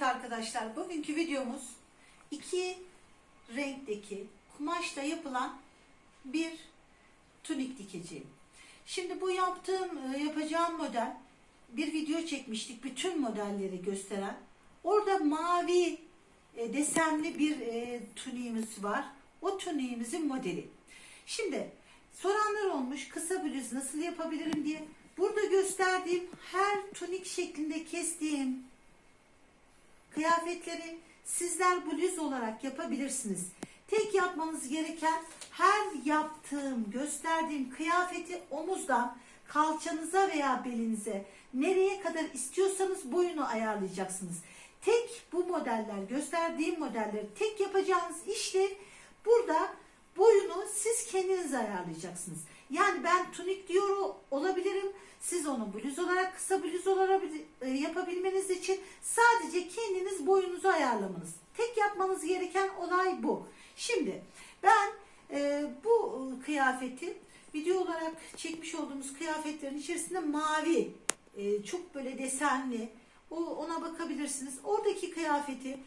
Evet arkadaşlar bugünkü videomuz iki renkteki kumaşla yapılan bir tunik dikeceğim. Şimdi bu yaptığım e, yapacağım model bir video çekmiştik bütün modelleri gösteren. Orada mavi e, desenli bir e, tuniğimiz var. O tuniğimizin modeli. Şimdi soranlar olmuş kısa bluz nasıl yapabilirim diye. Burada gösterdiğim her tunik şeklinde kestiğim kıyafetleri sizler bluz olarak yapabilirsiniz. Tek yapmanız gereken her yaptığım, gösterdiğim kıyafeti omuzdan kalçanıza veya belinize nereye kadar istiyorsanız boyunu ayarlayacaksınız. Tek bu modeller, gösterdiğim modelleri tek yapacağınız işlem burada boyunu siz kendiniz ayarlayacaksınız. Yani ben tunik diyor olabilirim. Siz onu bluz olarak kısa bluz olarak e, yapabilmeniz için sadece kendiniz boyunuzu ayarlamanız. Tek yapmanız gereken olay bu. Şimdi ben e, bu kıyafeti video olarak çekmiş olduğumuz kıyafetlerin içerisinde mavi e, çok böyle desenli o ona bakabilirsiniz. Oradaki kıyafeti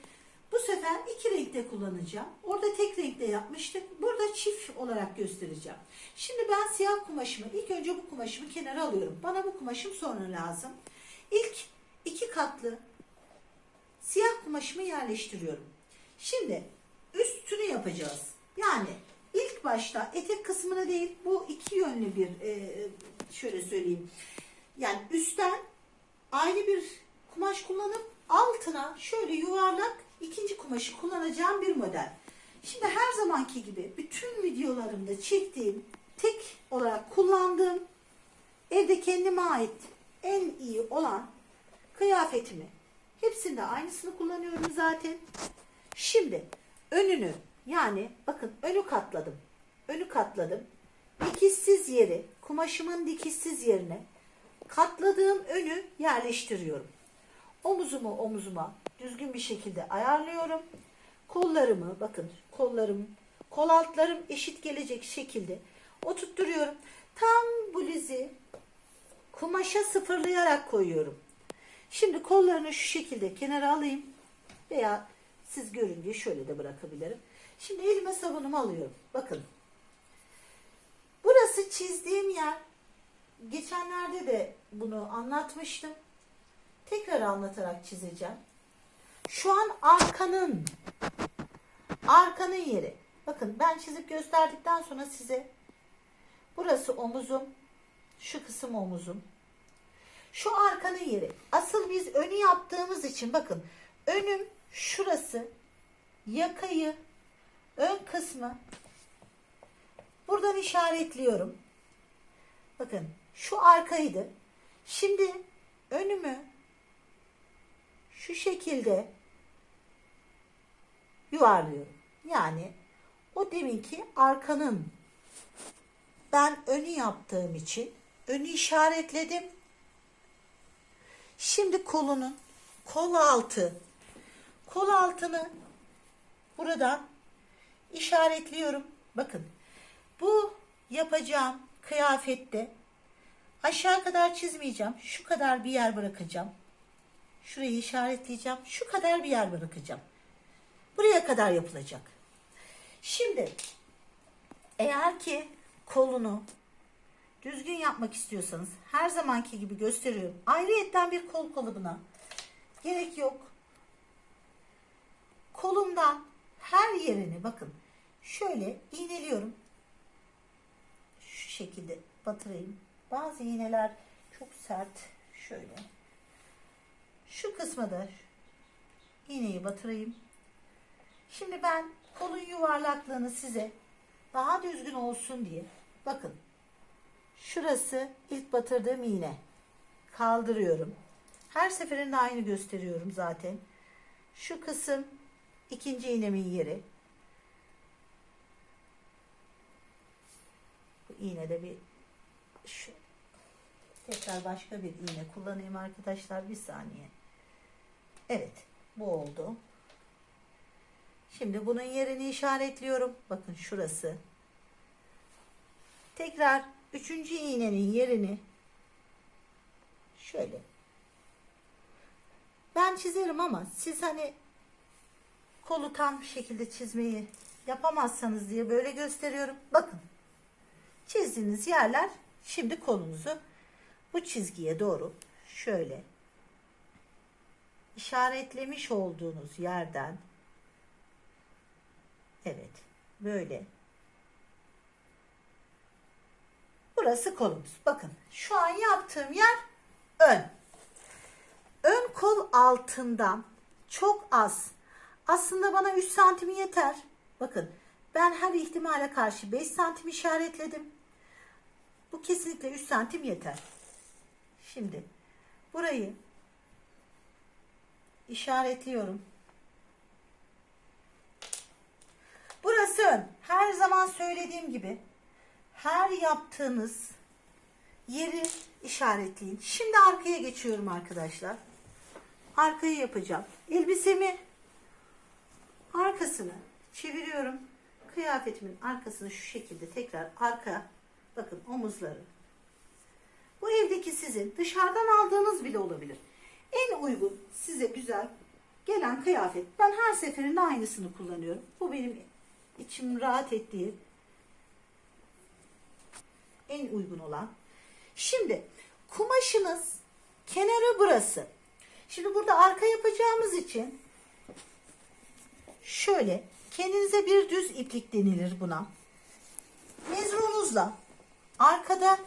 bu sefer iki renkte kullanacağım. Orada tek renkte yapmıştık. Burada çift olarak göstereceğim. Şimdi ben siyah kumaşımı, ilk önce bu kumaşımı kenara alıyorum. Bana bu kumaşım sonra lazım. İlk iki katlı siyah kumaşımı yerleştiriyorum. Şimdi üstünü yapacağız. Yani ilk başta etek kısmını değil, bu iki yönlü bir, e, şöyle söyleyeyim. Yani üstten ayrı bir kumaş kullanıp altına şöyle yuvarlak ikinci kumaşı kullanacağım bir model. Şimdi her zamanki gibi bütün videolarımda çektiğim tek olarak kullandığım evde kendime ait en iyi olan kıyafetimi hepsinde aynısını kullanıyorum zaten. Şimdi önünü yani bakın önü katladım. Önü katladım. Dikişsiz yeri kumaşımın dikişsiz yerine katladığım önü yerleştiriyorum. Omuzumu omuzuma düzgün bir şekilde ayarlıyorum. Kollarımı bakın kollarım kol altlarım eşit gelecek şekilde oturtturuyorum. Tam bluzi kumaşa sıfırlayarak koyuyorum. Şimdi kollarını şu şekilde kenara alayım veya siz görün diye şöyle de bırakabilirim. Şimdi elime sabunumu alıyorum. Bakın. Burası çizdiğim yer. Geçenlerde de bunu anlatmıştım. Tekrar anlatarak çizeceğim. Şu an arkanın arkanın yeri. Bakın ben çizip gösterdikten sonra size burası omuzum. Şu kısım omuzum. Şu arkanın yeri. Asıl biz önü yaptığımız için bakın önüm şurası yakayı ön kısmı buradan işaretliyorum. Bakın şu arkaydı. Şimdi önümü şu şekilde yuvarlıyorum. Yani o deminki arkanın ben önü yaptığım için önü işaretledim. Şimdi kolunun kol altı kol altını buradan işaretliyorum. Bakın bu yapacağım kıyafette aşağı kadar çizmeyeceğim. Şu kadar bir yer bırakacağım. Şurayı işaretleyeceğim. Şu kadar bir yer bırakacağım. Buraya kadar yapılacak. Şimdi eğer ki kolunu düzgün yapmak istiyorsanız her zamanki gibi gösteriyorum. Ayrıyetten bir kol kalıbına gerek yok. Kolumdan her yerini bakın şöyle iğneliyorum. Şu şekilde batırayım. Bazı iğneler çok sert. Şöyle. Şu kısma da iğneyi batırayım. Şimdi ben kolun yuvarlaklığını size daha düzgün olsun diye bakın. Şurası ilk batırdığım iğne. Kaldırıyorum. Her seferinde aynı gösteriyorum zaten. Şu kısım ikinci iğnemin yeri. Bu iğnede bir şu tekrar başka bir iğne kullanayım arkadaşlar bir saniye. Evet bu oldu. Şimdi bunun yerini işaretliyorum. Bakın şurası. Tekrar üçüncü iğnenin yerini şöyle. Ben çizerim ama siz hani kolu tam şekilde çizmeyi yapamazsanız diye böyle gösteriyorum. Bakın. Çizdiğiniz yerler şimdi kolunuzu bu çizgiye doğru şöyle işaretlemiş olduğunuz yerden evet böyle burası kolumuz. Bakın şu an yaptığım yer ön. Ön kol altından çok az. Aslında bana 3 santim yeter. Bakın ben her ihtimale karşı 5 santim işaretledim. Bu kesinlikle 3 santim yeter. Şimdi burayı işaretliyorum. Burası ön. Her zaman söylediğim gibi her yaptığınız yeri işaretleyin. Şimdi arkaya geçiyorum arkadaşlar. Arkayı yapacağım. Elbisemi arkasını çeviriyorum. Kıyafetimin arkasını şu şekilde tekrar arka bakın omuzları. Bu evdeki sizin dışarıdan aldığınız bile olabilir. En uygun size güzel gelen kıyafet. Ben her seferinde aynısını kullanıyorum. Bu benim içim rahat ettiği en uygun olan. Şimdi kumaşınız kenarı burası. Şimdi burada arka yapacağımız için şöyle kendinize bir düz iplik denilir buna. Mezrunuzla arkada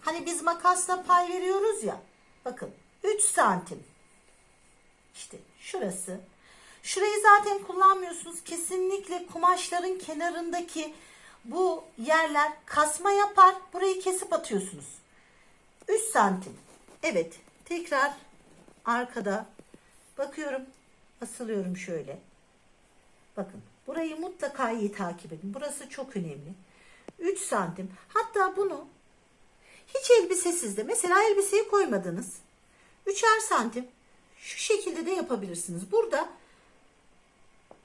hani biz makasla pay veriyoruz ya bakın 3 santim. İşte şurası. Şurayı zaten kullanmıyorsunuz. Kesinlikle kumaşların kenarındaki bu yerler kasma yapar. Burayı kesip atıyorsunuz. 3 santim. Evet tekrar arkada bakıyorum. Asılıyorum şöyle. Bakın burayı mutlaka iyi takip edin. Burası çok önemli. 3 santim. Hatta bunu hiç elbisesiz de mesela elbiseyi koymadınız. Üçer santim şu şekilde de yapabilirsiniz. Burada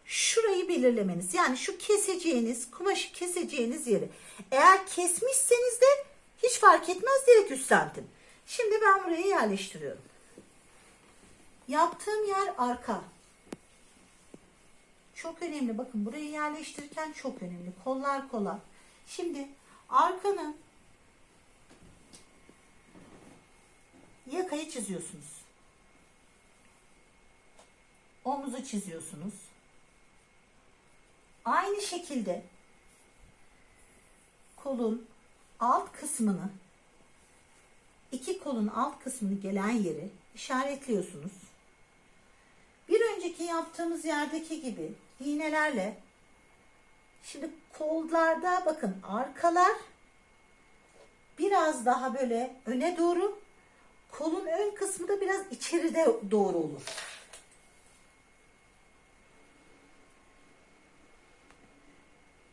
şurayı belirlemeniz yani şu keseceğiniz kumaşı keseceğiniz yeri. Eğer kesmişseniz de hiç fark etmez direkt 3 santim. Şimdi ben buraya yerleştiriyorum. Yaptığım yer arka. Çok önemli. Bakın burayı yerleştirirken çok önemli. Kollar kola. Şimdi arkanın yakayı çiziyorsunuz. Omuzu çiziyorsunuz. Aynı şekilde kolun alt kısmını iki kolun alt kısmını gelen yeri işaretliyorsunuz. Bir önceki yaptığımız yerdeki gibi iğnelerle şimdi kollarda bakın arkalar biraz daha böyle öne doğru kolun ön kısmı da biraz içeride doğru olur.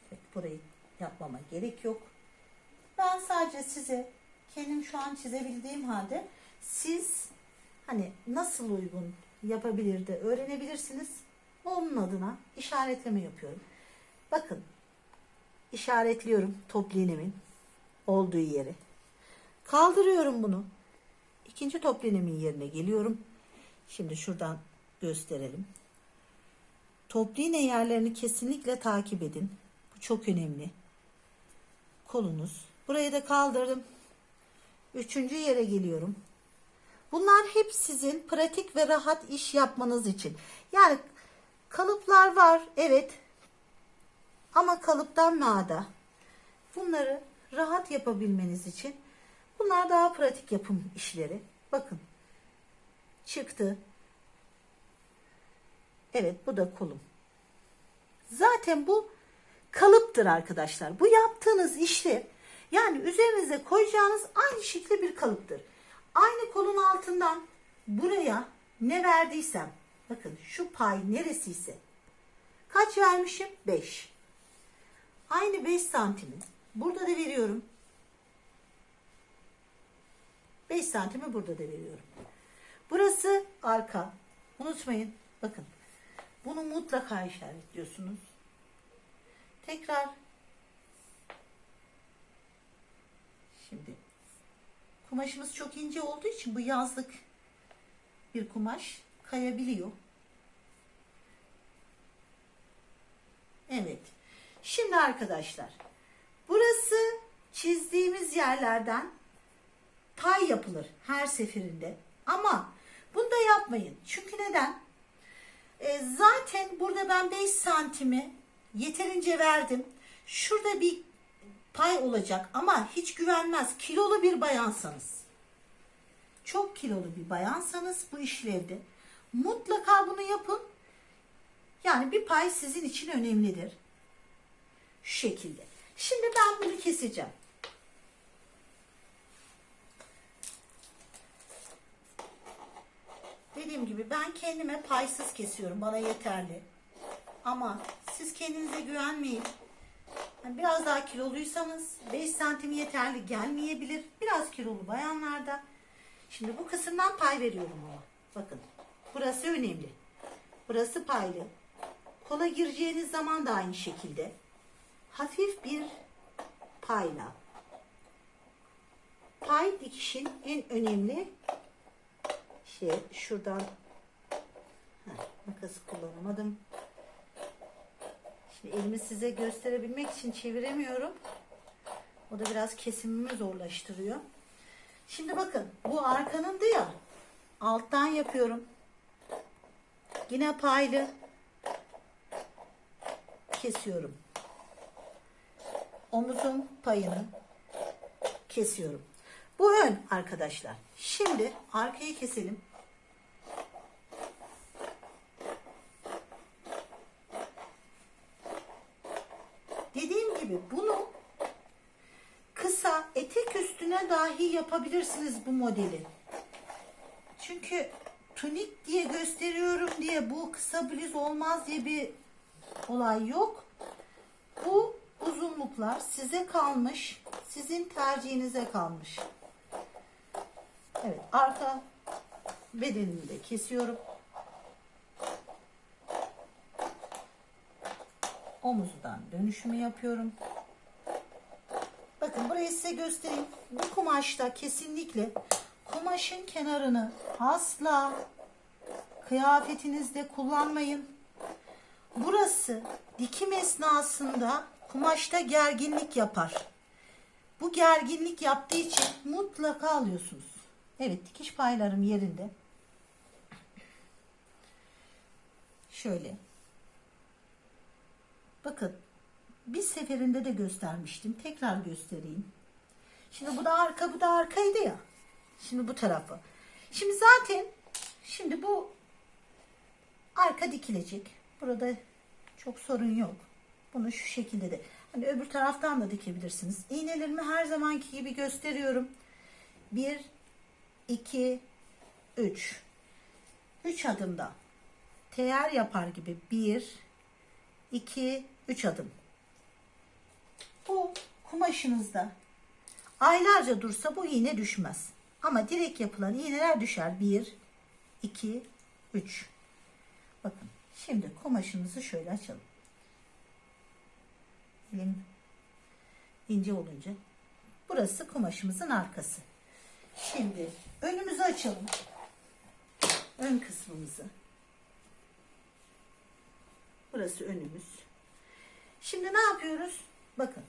Evet, burayı yapmama gerek yok. Ben sadece size kendim şu an çizebildiğim halde siz hani nasıl uygun yapabilir de öğrenebilirsiniz. Onun adına işaretleme yapıyorum. Bakın işaretliyorum top olduğu yeri. Kaldırıyorum bunu. İkinci top iğnemin yerine geliyorum. Şimdi şuradan gösterelim. Toplu yerlerini kesinlikle takip edin. Bu çok önemli. Kolunuz. Burayı da kaldırdım. Üçüncü yere geliyorum. Bunlar hep sizin pratik ve rahat iş yapmanız için. Yani kalıplar var evet ama kalıptan nada. Bunları rahat yapabilmeniz için bunlar daha pratik yapım işleri. Bakın çıktı. Evet bu da kolum. Zaten bu kalıptır arkadaşlar. Bu yaptığınız işlem yani üzerinize koyacağınız aynı şekilde bir kalıptır. Aynı kolun altından buraya ne verdiysem bakın şu pay neresiyse kaç vermişim? 5. Aynı 5 santimi burada da veriyorum. 5 santimi burada da veriyorum. Burası arka. Unutmayın. Bakın. Bunu mutlaka işaretliyorsunuz. Tekrar Şimdi kumaşımız çok ince olduğu için bu yazlık bir kumaş. kayabiliyor. Evet. Şimdi arkadaşlar burası çizdiğimiz yerlerden pay yapılır her seferinde. Ama bunu da yapmayın. Çünkü neden? E, zaten burada ben 5 santimi yeterince verdim. Şurada bir pay olacak ama hiç güvenmez. Kilolu bir bayansanız. Çok kilolu bir bayansanız bu işlevde mutlaka bunu yapın. Yani bir pay sizin için önemlidir. Şu şekilde. Şimdi ben bunu keseceğim. Dediğim gibi ben kendime paysız kesiyorum. Bana yeterli. Ama siz kendinize güvenmeyin. Yani biraz daha kiloluysanız 5 santim yeterli gelmeyebilir. Biraz kilolu bayanlarda. Şimdi bu kısımdan pay veriyorum ama. Bakın. Burası önemli. Burası paylı. Kola gireceğiniz zaman da aynı şekilde. Hafif bir payla. Pay dikişin en önemli şey şuradan Heh, makası kullanamadım. Şimdi elimi size gösterebilmek için çeviremiyorum. O da biraz kesimimi zorlaştırıyor. Şimdi bakın bu arkanındı ya. Alttan yapıyorum. Yine paylı kesiyorum. Omuzun payını kesiyorum. Bu ön arkadaşlar. Şimdi arkayı keselim. Dediğim gibi bunu kısa etek üstüne dahi yapabilirsiniz bu modeli. Çünkü tunik diye gösteriyorum diye bu kısa bluz olmaz diye bir olay yok. Bu uzunluklar size kalmış. Sizin tercihinize kalmış. Evet arka bedenini de kesiyorum. Omuzdan dönüşümü yapıyorum. Bakın burayı size göstereyim. Bu kumaşta kesinlikle kumaşın kenarını asla kıyafetinizde kullanmayın. Burası dikim esnasında kumaşta gerginlik yapar. Bu gerginlik yaptığı için mutlaka alıyorsunuz. Evet dikiş paylarım yerinde. Şöyle. Bakın bir seferinde de göstermiştim. Tekrar göstereyim. Şimdi bu da arka bu da arkaydı ya. Şimdi bu tarafı. Şimdi zaten şimdi bu arka dikilecek. Burada çok sorun yok. Bunu şu şekilde de. Hani öbür taraftan da dikebilirsiniz. İğnelerimi her zamanki gibi gösteriyorum. 1 2 3 3 adımda teyer yapar gibi 1 2 3 adım. Bu kumaşınızda aylarca dursa bu iğne düşmez. Ama direkt yapılan iğneler düşer. 1 2 3 Bakın şimdi kumaşımızı şöyle açalım. Elim ince olunca. Burası kumaşımızın arkası. Şimdi önümüzü açalım. Ön kısmımızı. Burası önümüz. Şimdi ne yapıyoruz? Bakın.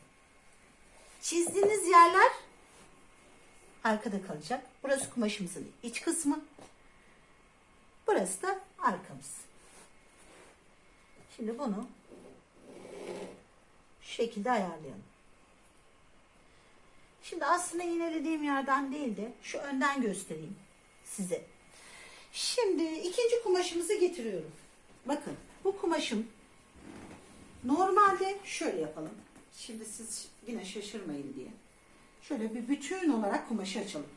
Çizdiğiniz yerler arkada kalacak. Burası kumaşımızın iç kısmı. Burası da arkamız. Şimdi bunu şekilde ayarlayalım. Şimdi aslında iğnelediğim yerden değil de şu önden göstereyim size. Şimdi ikinci kumaşımızı getiriyorum. Bakın bu kumaşım normalde şöyle yapalım. Şimdi siz yine şaşırmayın diye. Şöyle bir bütün olarak kumaşı açalım.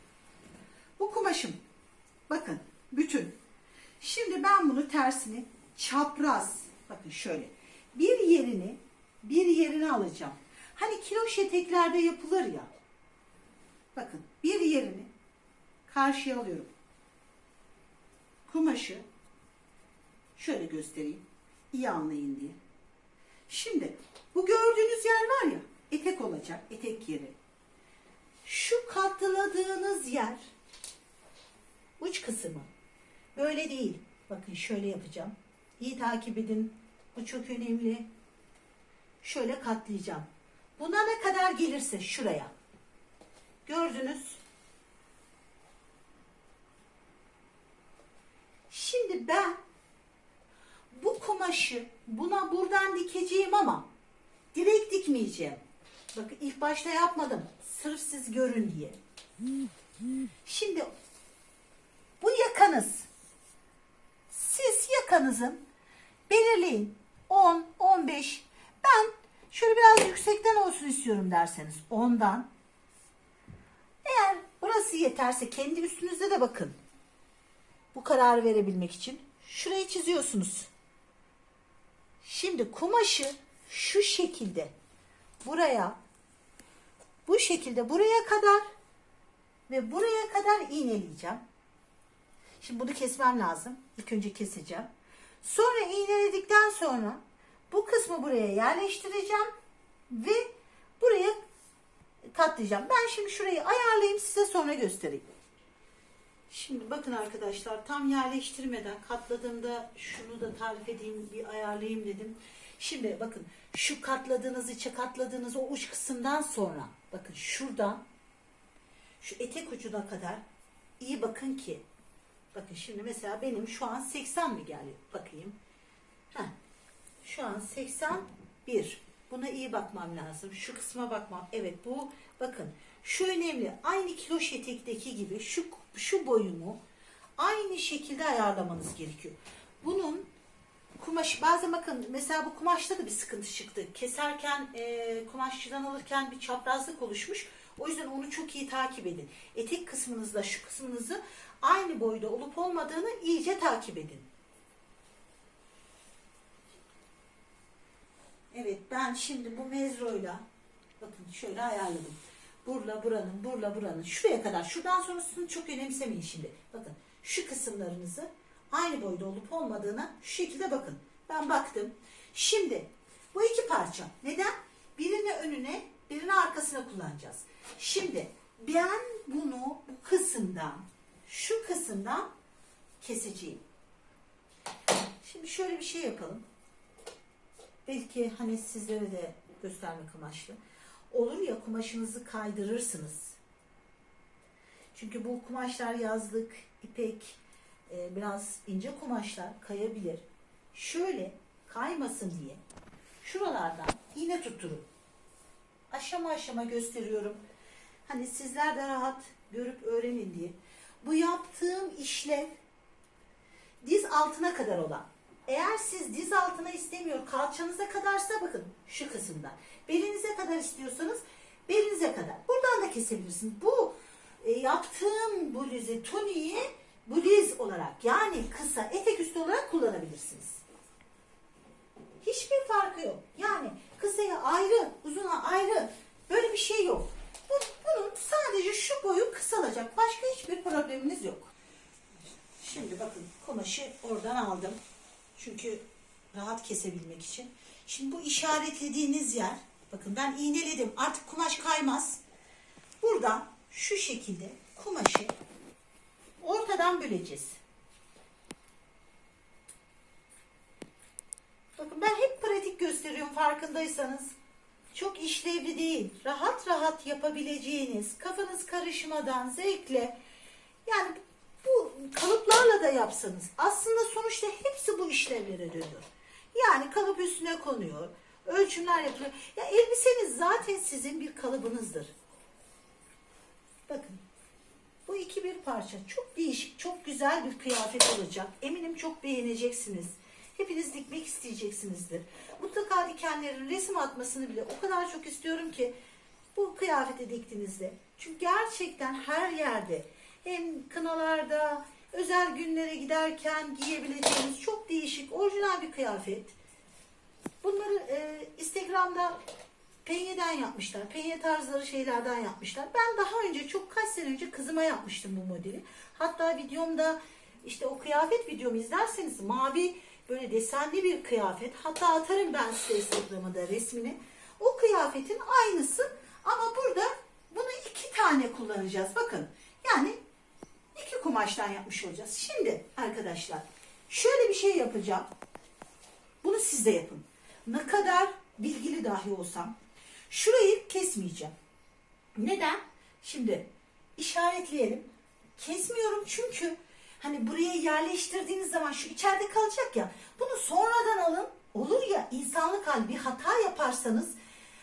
Bu kumaşım bakın bütün. Şimdi ben bunu tersini çapraz bakın şöyle bir yerini bir yerini alacağım. Hani kiloş eteklerde yapılır ya. Bakın bir yerini karşıya alıyorum. Kumaşı şöyle göstereyim. iyi anlayın diye. Şimdi bu gördüğünüz yer var ya etek olacak. Etek yeri. Şu katladığınız yer uç kısmı böyle değil. Bakın şöyle yapacağım. İyi takip edin. Bu çok önemli. Şöyle katlayacağım. Buna ne kadar gelirse şuraya. Gördünüz. Şimdi ben bu kumaşı buna buradan dikeceğim ama direkt dikmeyeceğim. Bakın ilk başta yapmadım. Sırf siz görün diye. Şimdi bu yakanız. Siz yakanızın belirleyin. 10, 15. Ben şöyle biraz yüksekten olsun istiyorum derseniz 10'dan. Eğer burası yeterse kendi üstünüzde de bakın. Bu kararı verebilmek için şurayı çiziyorsunuz. Şimdi kumaşı şu şekilde buraya bu şekilde buraya kadar ve buraya kadar iğneleyeceğim. Şimdi bunu kesmem lazım. İlk önce keseceğim. Sonra iğneledikten sonra bu kısmı buraya yerleştireceğim ve buraya katlayacağım. Ben şimdi şurayı ayarlayayım size sonra göstereyim. Şimdi bakın arkadaşlar tam yerleştirmeden katladığımda şunu da tarif edeyim bir ayarlayayım dedim. Şimdi bakın şu katladığınız içe katladığınız o uç kısımdan sonra bakın şuradan şu etek ucuna kadar iyi bakın ki bakın şimdi mesela benim şu an 80 mi geldi bakayım. Heh, şu an 81. Buna iyi bakmam lazım. Şu kısma bakmam. Evet bu bakın şu önemli. Aynı kiloş etekteki gibi şu şu boyumu aynı şekilde ayarlamanız gerekiyor. Bunun kumaş bazen bakın mesela bu kumaşta da bir sıkıntı çıktı. Keserken e, kumaşçıdan alırken bir çaprazlık oluşmuş. O yüzden onu çok iyi takip edin. Etek kısmınızla şu kısmınızı aynı boyda olup olmadığını iyice takip edin. Evet ben şimdi bu mezroyla bakın şöyle ayarladım. Burla buranın, burla buranın şuraya kadar. Şuradan sonrasını çok önemsemeyin şimdi. Bakın şu kısımlarınızı aynı boyda olup olmadığına şu şekilde bakın. Ben baktım. Şimdi bu iki parça. Neden? Birini önüne, birini arkasına kullanacağız. Şimdi ben bunu bu kısımdan, şu kısımdan keseceğim. Şimdi şöyle bir şey yapalım. Belki hani sizlere de göstermek amaçlı. Olur ya kumaşınızı kaydırırsınız. Çünkü bu kumaşlar yazlık, ipek, e, biraz ince kumaşlar kayabilir. Şöyle kaymasın diye şuralardan iğne tutturun. Aşama aşama gösteriyorum. Hani sizler de rahat görüp öğrenin diye. Bu yaptığım işlem diz altına kadar olan. Eğer siz diz altına istemiyor kalçanıza kadarsa bakın şu kısımdan. Belinize kadar istiyorsanız belinize kadar. Buradan da kesebilirsiniz. Bu e, yaptığım bluzu tuniği bluz olarak yani kısa etek üstü olarak kullanabilirsiniz. Hiçbir farkı yok. Yani kısaya ayrı, uzuna ayrı böyle bir şey yok. Bu, bunun sadece şu boyu kısalacak. Başka hiçbir probleminiz yok. Şimdi bakın kumaşı oradan aldım. Çünkü rahat kesebilmek için. Şimdi bu işaretlediğiniz yer, bakın ben iğneledim. Artık kumaş kaymaz. Buradan şu şekilde kumaşı ortadan böleceğiz. Bakın ben hep pratik gösteriyorum farkındaysanız. Çok işlevli değil. Rahat rahat yapabileceğiniz, kafanız karışmadan, zevkle yani bu kalıplarla da yapsanız aslında sonuçta hepsi bu işlevlere dönüyor. Yani kalıp üstüne konuyor, ölçümler yapılıyor. Ya elbiseniz zaten sizin bir kalıbınızdır. Bakın bu iki bir parça çok değişik, çok güzel bir kıyafet olacak. Eminim çok beğeneceksiniz. Hepiniz dikmek isteyeceksinizdir. Mutlaka dikenlerin resim atmasını bile o kadar çok istiyorum ki bu kıyafeti diktiğinizde. Çünkü gerçekten her yerde hem kınalarda, özel günlere giderken giyebileceğiniz çok değişik, orijinal bir kıyafet. Bunları e, Instagram'da penyeden yapmışlar. Penye tarzları şeylerden yapmışlar. Ben daha önce çok kaç sene önce kızıma yapmıştım bu modeli. Hatta videomda işte o kıyafet videomu izlerseniz mavi böyle desenli bir kıyafet. Hatta atarım ben size Instagram'a resmini. O kıyafetin aynısı ama burada bunu iki tane kullanacağız. Bakın yani kumaştan yapmış olacağız. Şimdi arkadaşlar Şöyle bir şey yapacağım. Bunu siz de yapın. Ne kadar bilgili dahi olsam şurayı kesmeyeceğim. Neden? Şimdi işaretleyelim. Kesmiyorum çünkü hani buraya yerleştirdiğiniz zaman şu içeride kalacak ya. Bunu sonradan alın. Olur ya insanlık hali bir hata yaparsanız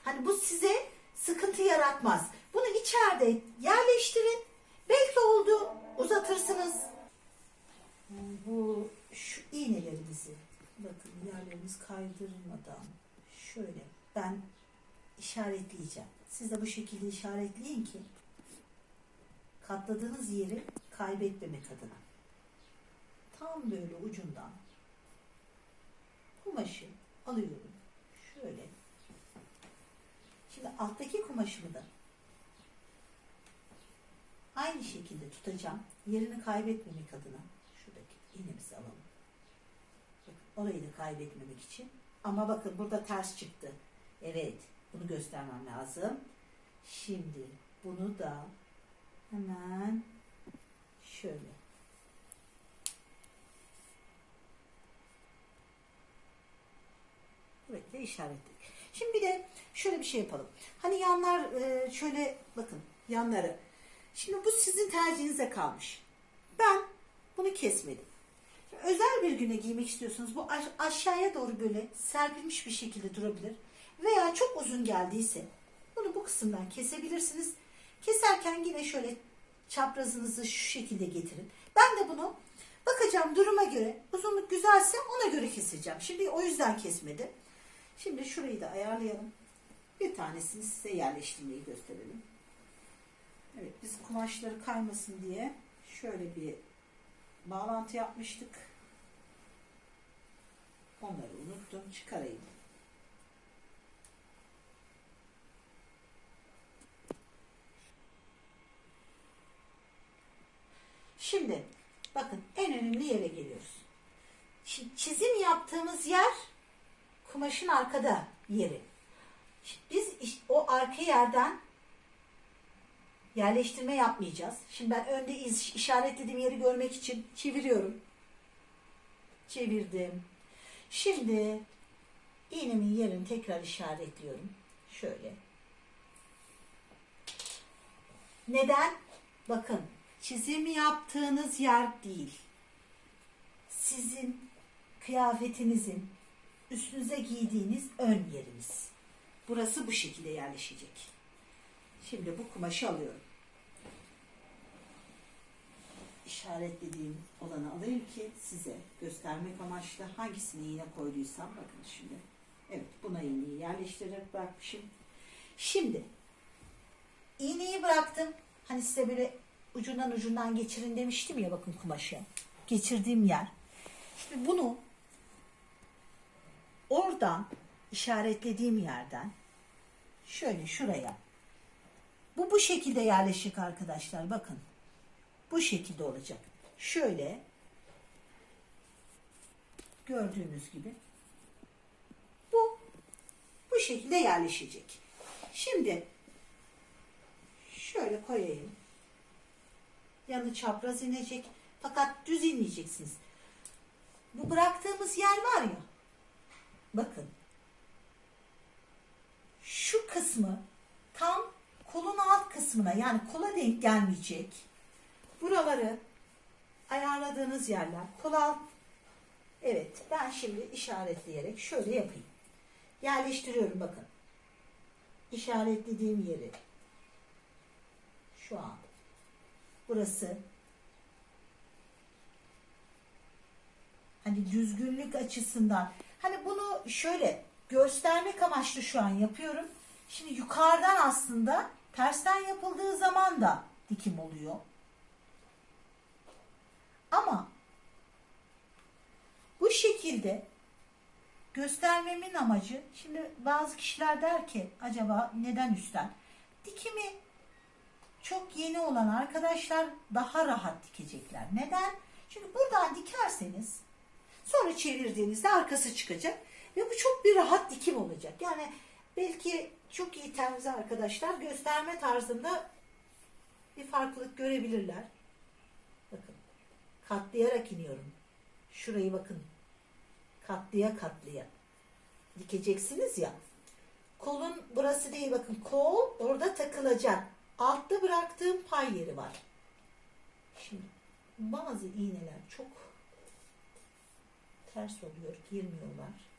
hani bu size sıkıntı yaratmaz. Bunu içeride yerleştirin. Belki oldu uzatırsınız. Bu şu iğnelerimizi bakın yerlerimiz kaydırmadan şöyle ben işaretleyeceğim. Siz de bu şekilde işaretleyin ki katladığınız yeri kaybetmemek adına. Tam böyle ucundan kumaşı alıyorum. Şöyle. Şimdi alttaki kumaşımı da aynı şekilde tutacağım. Yerini kaybetmemek adına. Şuradaki iğnemizi alalım. Bakın, orayı da kaybetmemek için. Ama bakın burada ters çıktı. Evet. Bunu göstermem lazım. Şimdi bunu da hemen şöyle. Burayı da işaretledik. Şimdi bir de şöyle bir şey yapalım. Hani yanlar e, şöyle bakın yanları. Şimdi bu sizin tercihinize kalmış. Ben bunu kesmedim. Özel bir güne giymek istiyorsunuz. Bu aş- aşağıya doğru böyle serpilmiş bir şekilde durabilir. Veya çok uzun geldiyse bunu bu kısımdan kesebilirsiniz. Keserken yine şöyle çaprazınızı şu şekilde getirin. Ben de bunu bakacağım duruma göre uzunluk güzelse ona göre keseceğim. Şimdi o yüzden kesmedim. Şimdi şurayı da ayarlayalım. Bir tanesini size yerleştirmeyi gösterelim. Evet biz kumaşları kaymasın diye şöyle bir bağlantı yapmıştık. Onları unuttum. Çıkarayım. Şimdi bakın en önemli yere geliyoruz. Şimdi çizim yaptığımız yer kumaşın arkada yeri. Şimdi biz o arka yerden yerleştirme yapmayacağız. Şimdi ben önde iz, işaretlediğim yeri görmek için çeviriyorum. Çevirdim. Şimdi iğnemin yerini tekrar işaretliyorum. Şöyle. Neden? Bakın çizim yaptığınız yer değil. Sizin kıyafetinizin üstünüze giydiğiniz ön yeriniz. Burası bu şekilde yerleşecek. Şimdi bu kumaşı alıyorum. İşaretlediğim olanı alayım ki size göstermek amaçlı hangisini iğne koyduysam bakın şimdi. Evet buna iğneyi yerleştirerek bırakmışım. Şimdi iğneyi bıraktım. Hani size böyle ucundan ucundan geçirin demiştim ya bakın kumaşı. Geçirdiğim yer. Şimdi bunu oradan işaretlediğim yerden şöyle şuraya bu bu şekilde yerleşik arkadaşlar bakın. Bu şekilde olacak. Şöyle gördüğünüz gibi bu bu şekilde yerleşecek. Şimdi şöyle koyayım. Yanı çapraz inecek. Fakat düz inmeyeceksiniz. Bu bıraktığımız yer var ya. Bakın. Şu kısmı tam kolun alt kısmına yani kola denk gelmeyecek. Buraları ayarladığınız yerler kol alt. Evet ben şimdi işaretleyerek şöyle yapayım. Yerleştiriyorum bakın. İşaretlediğim yeri. Şu an. Burası. Hani düzgünlük açısından. Hani bunu şöyle göstermek amaçlı şu an yapıyorum. Şimdi yukarıdan aslında tersten yapıldığı zaman da dikim oluyor. Ama bu şekilde göstermemin amacı şimdi bazı kişiler der ki acaba neden üstten? Dikimi çok yeni olan arkadaşlar daha rahat dikecekler. Neden? Çünkü buradan dikerseniz sonra çevirdiğinizde arkası çıkacak ve bu çok bir rahat dikim olacak. Yani belki çok iyi terzi arkadaşlar gösterme tarzında bir farklılık görebilirler. Bakın katlayarak iniyorum. Şurayı bakın. Katlıya katlıya. Dikeceksiniz ya. Kolun burası değil bakın. Kol orada takılacak. Altta bıraktığım pay yeri var. Şimdi bazı iğneler çok ters oluyor. Girmiyorlar.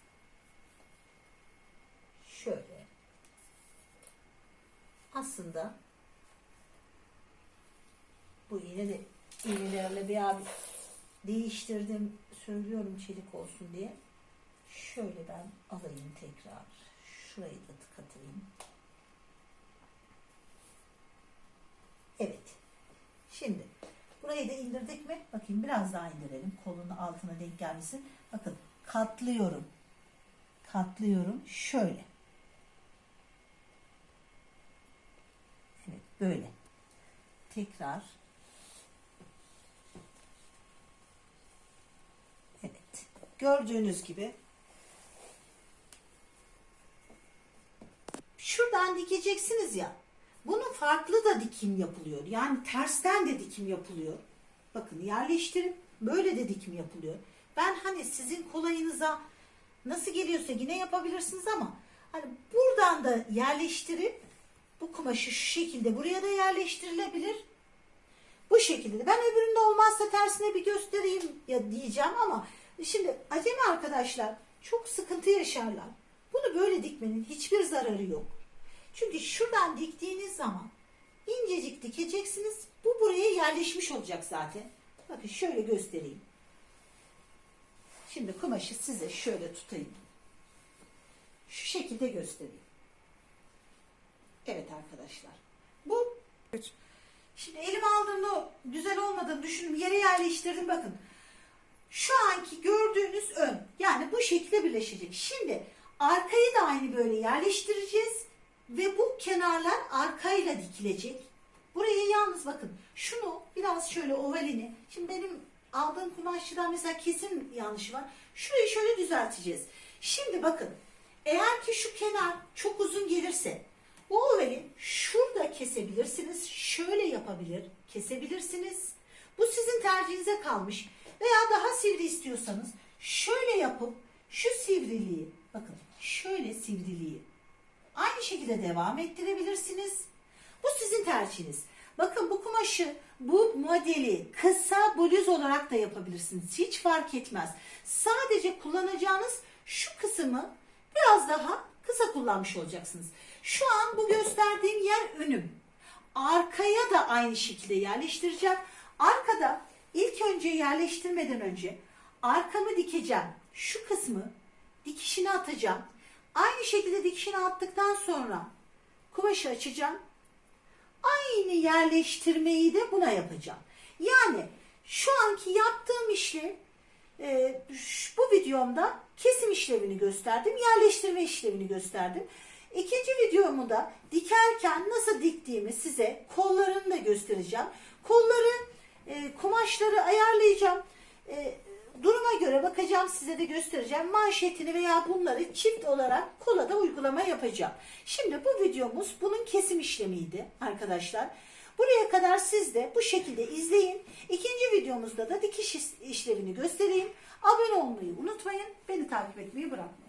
Şöyle. Aslında bu iğne de iğnelerle bir abi değiştirdim. Söylüyorum çelik olsun diye. Şöyle ben alayım tekrar. Şurayı da tıkatayım. Evet. Şimdi burayı da indirdik mi? Bakayım biraz daha indirelim. Kolunun altına denk gelmesin. Bakın katlıyorum. Katlıyorum. Şöyle. Evet böyle. Tekrar. Evet. Gördüğünüz gibi şuradan dikeceksiniz ya. Bunun farklı da dikim yapılıyor. Yani tersten de dikim yapılıyor. Bakın yerleştirip böyle de dikim yapılıyor. Ben hani sizin kolayınıza nasıl geliyorsa yine yapabilirsiniz ama hani buradan da yerleştirip bu kumaşı şu şekilde buraya da yerleştirilebilir. Bu şekilde de. Ben öbüründe olmazsa tersine bir göstereyim ya diyeceğim ama şimdi acemi arkadaşlar çok sıkıntı yaşarlar. Bunu böyle dikmenin hiçbir zararı yok. Çünkü şuradan diktiğiniz zaman incecik dikeceksiniz. Bu buraya yerleşmiş olacak zaten. Bakın şöyle göstereyim. Şimdi kumaşı size şöyle tutayım. Şu şekilde göstereyim. Evet arkadaşlar. Bu Şimdi elime aldığımda güzel olmadığını düşündüm. Yere yerleştirdim bakın. Şu anki gördüğünüz ön. Yani bu şekilde birleşecek. Şimdi arkayı da aynı böyle yerleştireceğiz. Ve bu kenarlar arkayla dikilecek. Buraya yalnız bakın şunu biraz şöyle ovalini. Şimdi benim aldığım kumaşçıdan mesela kesin yanlış var. Şurayı şöyle düzelteceğiz. Şimdi bakın eğer ki şu kenar çok uzun gelirse bu ovali şurada kesebilirsiniz. Şöyle yapabilir, kesebilirsiniz. Bu sizin tercihinize kalmış. Veya daha sivri istiyorsanız şöyle yapıp şu sivriliği bakın şöyle sivriliği aynı şekilde devam ettirebilirsiniz. Bu sizin tercihiniz. Bakın bu kumaşı, bu modeli kısa bluz olarak da yapabilirsiniz. Hiç fark etmez. Sadece kullanacağınız şu kısmı biraz daha kısa kullanmış olacaksınız. Şu an bu gösterdiğim yer önüm. Arkaya da aynı şekilde yerleştireceğim. Arkada ilk önce yerleştirmeden önce arkamı dikeceğim. Şu kısmı dikişini atacağım. Aynı şekilde dikişini attıktan sonra kumaşı açacağım. Aynı yerleştirmeyi de buna yapacağım. Yani şu anki yaptığım işlem e, bu videomda kesim işlevini gösterdim, yerleştirme işlevini gösterdim. İkinci videomu da dikerken nasıl diktiğimi size kollarını da göstereceğim. Kolları, e, kumaşları ayarlayacağım. E, duruma göre bakacağım size de göstereceğim. Manşetini veya bunları çift olarak kola da uygulama yapacağım. Şimdi bu videomuz bunun kesim işlemiydi arkadaşlar. Buraya kadar siz de bu şekilde izleyin. İkinci videomuzda da dikiş işlevini göstereyim. Abone olmayı unutmayın. Beni takip etmeyi bırakmayın.